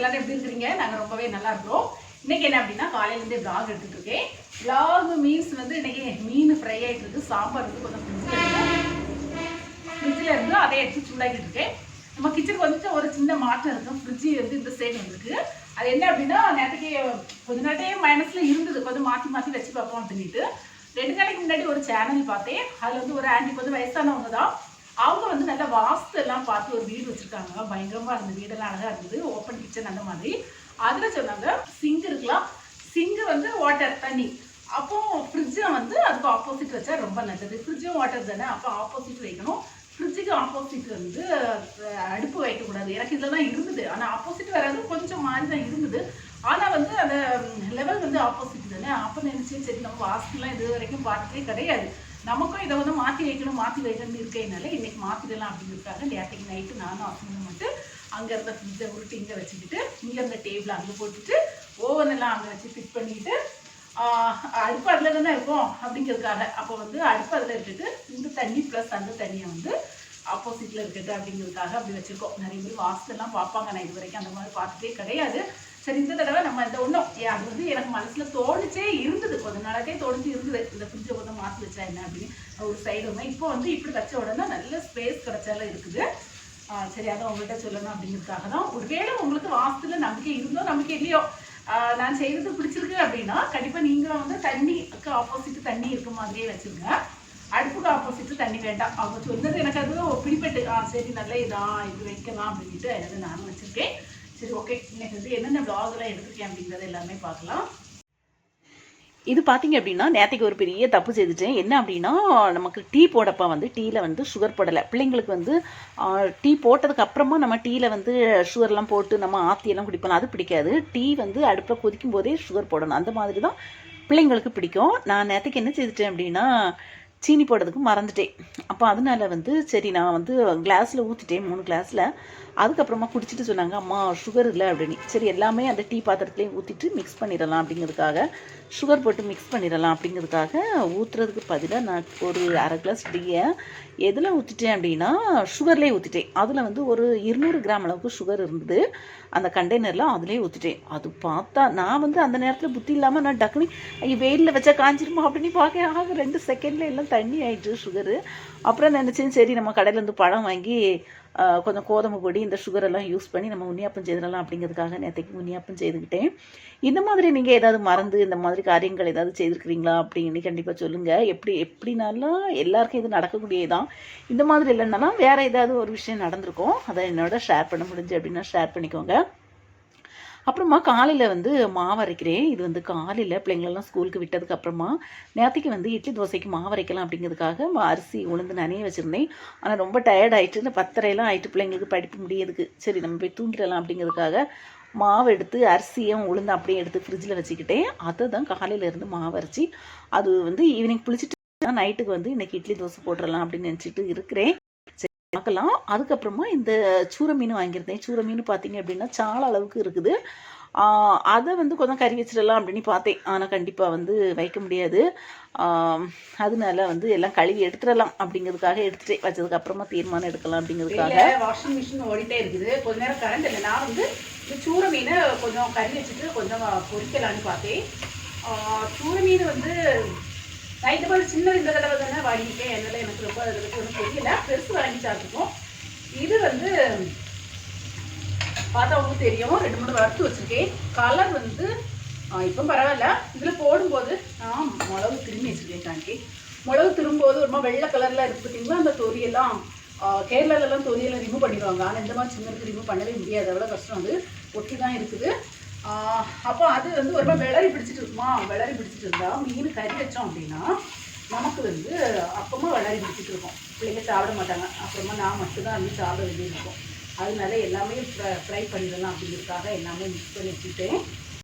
எல்லாரும் எப்படி இருக்கிறீங்க? நாங்கள் ரொம்பவே நல்லா இருக்கிறோம். இன்னைக்கு என்ன அப்படின்னா காலையிலேருந்தே பிளாக் vlog எடுத்துட்டு இருக்கேன். மீன்ஸ் வந்து இன்னைக்கு மீன் ஃப்ரை ஆகிட்டு இருக்கு. சாம்பார் வந்து கொஞ்சம் ஃப்ரிட்ஜில் இருந்து அதை எடுத்து சூடாக்கிட்டு இருக்கேன். நம்ம கிச்சனுக்கு வந்துட்டு ஒரு சின்ன மாற்றம் இருக்கும். ஃப்ரிட்ஜு வந்து இந்த சைடு வந்துருக்கு அது என்ன அப்படின்னா நேற்றுக்கு கொஞ்ச நேரத்தையே மைனஸில் இருந்தது. கொஞ்சம் மாற்றி மாற்றி வச்சு பார்ப்போம் அப்படின்ட்டு ரெண்டு நாளைக்கு முன்னாடி ஒரு சேனல் பார்த்தேன். அதில் வந்து ஒரு ஆண்டி கொஞ்சம் வயசானவங்க தான். அவங்க வந்து நல்ல வாஸ்து எல்லாம் பார்த்து ஒரு வீடு வச்சிருக்காங்க. பயங்கரமா இருந்தது. வீடெல்லாம் அழகா இருந்தது. ஓப்பன் கிச்சன் அந்த மாதிரி. அதுல சொன்னாங்க சிங்க் இருக்கலாம். சிங்க் வந்து வாட்டர் தண்ணி. அப்போ ஃப்ரிட்ஜை வந்து அதுக்கு ஆப்போசிட் வச்சா ரொம்ப நல்லது. ஃப்ரிட்ஜும் வாட்டர் தானே? அப்போ ஆப்போசிட் வைக்கணும். ஃப்ரிட்ஜுக்கு ஆப்போசிட் வந்து அடுப்பு வைக்கக்கூடாது. எனக்கு இதில் தான் இருந்தது. ஆனால் ஆப்போசிட் வராது. கொஞ்சம் மாறி தான் இருந்தது. ஆனால் வந்து அந்த லெவல் வந்து ஆப்போசிட் தானே? அப்போ நினச்சி சரி நம்ம வாஸ்துலாம் இது வரைக்கும் பார்த்ததே கிடையாது. நமக்கும் இதை வந்து மாற்றி வைக்கணும் மாற்றி வைக்கணும்னு இருக்கேனால இன்னைக்கு மாற்றிடலாம் அப்படிங்கிறதுக்காக நேற்றுக்கு நைட்டு நானும் ஹஸ்பண்டும் மட்டும் அங்கே இருந்த ஃப்ரிட்ஜை உருட்டி இங்கே வச்சுக்கிட்டு இங்கே இருந்த டேபிள் அங்கே போட்டுட்டு ஓவன் எல்லாம் அங்கே வச்சு ஃபிட் பண்ணிக்கிட்டு அடுப்பு அதில் தானே இருக்கும் அப்படிங்கிறதுக்காக. அப்போ வந்து அடுப்பு அதில் இட்டுட்டு இந்த தண்ணி ப்ளஸ் அந்த தண்ணியை வந்து ஆப்போசிட்டில் இருக்கட்டும் அப்படிங்கிறதுக்காக அப்படி வச்சுருக்கோம். நிறைய பேர் வாஸ்துலாம் பார்ப்பாங்க. நான் இது வரைக்கும் அந்த மாதிரி பார்த்ததே கிடையாது. சரி இந்த தடவை நம்ம இந்த ஒன்றும் அது வந்து எனக்கு மனசில் தோணுச்சே இருந்தது. கொஞ்ச நாளாக்கே தோணுச்சு இருந்தது. இந்த ஃப்ரிட்ஜை கொஞ்சம் மாற்றி வச்சா என்ன அப்படின்னு ஒரு சைடு ஒன்று இப்போ வந்து இப்படி வச்ச உடனே நல்ல ஸ்பேஸ் கிடைச்சாலும் இருக்குது. சரி அதை உங்கள்கிட்ட சொல்லணும் அப்படிங்கிறதுக்காக தான். ஒருவேளை உங்களுக்கு வாஸ்துல நம்பிக்கை இருந்தோ நம்பிக்கை இல்லையோ நான் செய்யறது பிடிச்சிருக்கு அப்படின்னா கண்டிப்பாக நீங்களும் வந்து தண்ணிக்கு ஆப்போசிட் தண்ணி இருக்க மாதிரியே வச்சுருங்க. அடுப்புக்கு ஆப்போசிட் தண்ணி வேண்டாம். அவங்க சொன்னது எனக்கு அது பிடிப்பட்டு ஆ சரி நல்ல இதான் இது வைக்கலாம் அப்படின்ட்டு அதை நானும் வச்சுருக்கேன். சரி ஓகே இன்னைக்கு வந்து என்னென்ன vlogலாம் எடுத்துருக்கேன் அப்படிங்கிறத எல்லாமே பார்க்கலாம். இது பார்த்தீங்க அப்படின்னா நேற்றுக்கு ஒரு பெரிய தப்பு செய்துட்டேன். என்ன அப்படின்னா நமக்கு டீ போடப்ப வந்து டீயில் வந்து சுகர் போடலை. பிள்ளைங்களுக்கு வந்து டீ போட்டதுக்கு அப்புறமா நம்ம டீயில் வந்து சுகர்லாம் போட்டு நம்ம ஆத்தியெல்லாம் குடிப்போம் அது பிடிக்காது. டீ வந்து அடுப்பில் கொதிக்கும் போதே சுகர் போடணும். அந்த மாதிரி தான் பிள்ளைங்களுக்கு பிடிக்கும். நான் நேற்றுக்கு என்ன செய்துட்டேன் அப்படின்னா சீனி போடுறதுக்கு மறந்துட்டேன். அப்போ அதனால வந்து சரி நான் வந்து கிளாஸில் ஊற்றிட்டேன் மூணு கிளாஸில் அதுக்கப்புறமா குடிச்சிட்டு சொன்னாங்க அம்மா சுகர் இல்லை அப்படின்னு. சரி எல்லாமே அந்த டீ பாத்திரத்துலேயும் ஊற்றிட்டு மிக்ஸ் பண்ணிடலாம் அப்படிங்கிறதுக்காக சுகர் போட்டு மிக்ஸ் பண்ணிடலாம் அப்படிங்கிறதுக்காக ஊற்றுறதுக்கு பதிலாக நான் ஒரு அரை கிளாஸ் டீயை எதில் ஊற்றிட்டேன் அப்படின்னா சுகர்லேயே ஊற்றிட்டேன் அதில் வந்து ஒரு இருநூறு கிராம் அளவுக்கு சுகர் இருந்தது. அந்த கண்டெய்னரில் அதுலேயே ஊற்றிட்டேன் அது பார்த்தா நான் வந்து அந்த நேரத்தில் புத்தி இல்லாமல் நான் டக்குனி வெயிலில் வச்சா காஞ்சிருமா? அப்படின்னு பார்க்க ஆக ரெண்டு செகண்டில் எல்லாம் தண்ணி ஆயிடுச்சு சுகரு அப்புறம் நினச்சேன் சரி நம்ம கடையிலேருந்து பழம் வாங்கி கொஞ்சம் கோதுமை பொடி இந்த சுகர் எல்லாம் யூஸ் பண்ணி நம்ம உன்னியாப்பம் செய்திடலாம் அப்படிங்கிறதுக்காக நேற்றுக்கு உன்னியாப்பம் செய்துக்கிட்டேன். இந்த மாதிரி நீங்கள் ஏதாவது மறந்து இந்த மாதிரி காரியங்கள் ஏதாவது செய்திருக்கிறீங்களா அப்படின்னு கண்டிப்பாக சொல்லுங்கள் எப்படி எப்படினாலும் எல்லாருக்கும் இது நடக்கக்கூடியதான் இந்த மாதிரி இல்லைன்னாலும் வேறு ஏதாவது ஒரு விஷயம் நடந்திருக்கும். அதை என்னோட ஷேர் பண்ண முடிஞ்சு அப்படின்னா ஷேர் பண்ணிக்கோங்க. அப்புறமா காலையில் வந்து மாவு அரைக்கிறேன். இது வந்து காலையில் பிள்ளைங்களெல்லாம் ஸ்கூலுக்கு விட்டதுக்கு அப்புறமா நேற்றுக்கு வந்து இட்லி தோசைக்கு மாவு அரைக்கலாம் அப்படிங்கிறதுக்காக அரிசி உளுந்து நனைய வச்சுருந்தேன். ஆனால் ரொம்ப டயர்ட் ஆயிட்டு இந்த பத்தரையெல்லாம் ஆகிட்டு பிள்ளைங்களுக்கு படிப்பு முடியதுக்கு சரி நம்ம போய் தூங்கிடலாம் அப்படிங்கிறதுக்காக மாவு எடுத்து அரிசியும் உளுந்து அப்படியே எடுத்து ஃப்ரிட்ஜில் வச்சுக்கிட்டேன். அதை தான் காலையிலேருந்து மாவு அரைச்சி அது வந்து ஈவினிங் புளிச்சிட்டு நைட்டுக்கு வந்து இன்னைக்கு இட்லி தோசை போட்டுடலாம் அப்படின்னு நினச்சிட்டு இருக்கிறேன். பார்க்கலாம். அதுக்கப்புறமா இந்த சூர மீன் வாங்கியிருந்தேன். சூர மீன் பார்த்தீங்க அப்படின்னா சால அளவுக்கு இருக்குது. அதை வந்து கொஞ்சம் கறி வச்சிடலாம் அப்படின்னு பார்த்தேன். ஆனால் கண்டிப்பாக வந்து வைக்க முடியாது. அதனால வந்து எல்லாம் கழுவி எடுத்துடலாம் அப்படிங்கிறதுக்காக எடுத்துட்டேன். வச்சதுக்கு அப்புறமா தீர்மானம் எடுக்கலாம் அப்படிங்கிறதுக்காக. வாஷிங் மிஷின் ஓடிட்டே இருக்குது. கொஞ்ச நேரம் கரண்ட் இல்லை. நான் வந்து சூர மீனை கொஞ்சம் கறி வச்சுட்டு கொஞ்சம் பொரிக்கலான்னு பார்த்தேன். ஆஹ் சூர மீன் வந்து நைட்டு போல் சின்ன இந்த தடவை தானே வாங்கிட்டேன் என்னால் எனக்கு ரொம்ப அதை பற்றி ஒன்றும் தெரியல. பெருசு வாங்கி சாப்பிட்டுருக்கோம் இது வந்து பார்த்தா உங்களுக்கு தெரியும். ரெண்டு மூணு வறுத்து வச்சுருக்கேன். கலர் வந்து இப்போ பரவாயில்ல. இதில் போடும்போது நான் மிளகு திரும்பி வச்சிருக்கேன் தாண்டி மிளகு திரும்பும்போது ஒரு மாதிரி வெள்ளை கலரில் இருக்குது பார்த்தீங்களா அந்த தொரியெல்லாம் ஆஹ் கேரளாலலாம் தொரியெல்லாம் ரிமூவ் பண்ணிடுவாங்க. ஆனால் இந்த மாதிரி சின்னதுக்கு ரிமூவ் பண்ணவே முடியாது. அவ்வளோ கஷ்டம் அது. ஒட்டி தான் இருக்குது. அப்போ அது வந்து ஒரு மாதிரி விளறி பிடிச்சிட்டு இருக்குமா? விளறி பிடிச்சிட்டு இருந்தா மீன் கறி வச்சோம் அப்படின்னா நமக்கு வந்து அப்பமா விளறி பிடிச்சிட்டு இருக்கும். பிள்ளைங்க சாப்பிட மாட்டாங்க. அப்புறமா நான் மட்டும்தான் வந்து சாப்பிட வேண்டியிருக்கும் அதனால எல்லாமே ஃப்ரை பண்ணிடலாம் அப்படிங்கிறதுக்காக எல்லாமே மிக்ஸ் பண்ணி வச்சுட்டேன்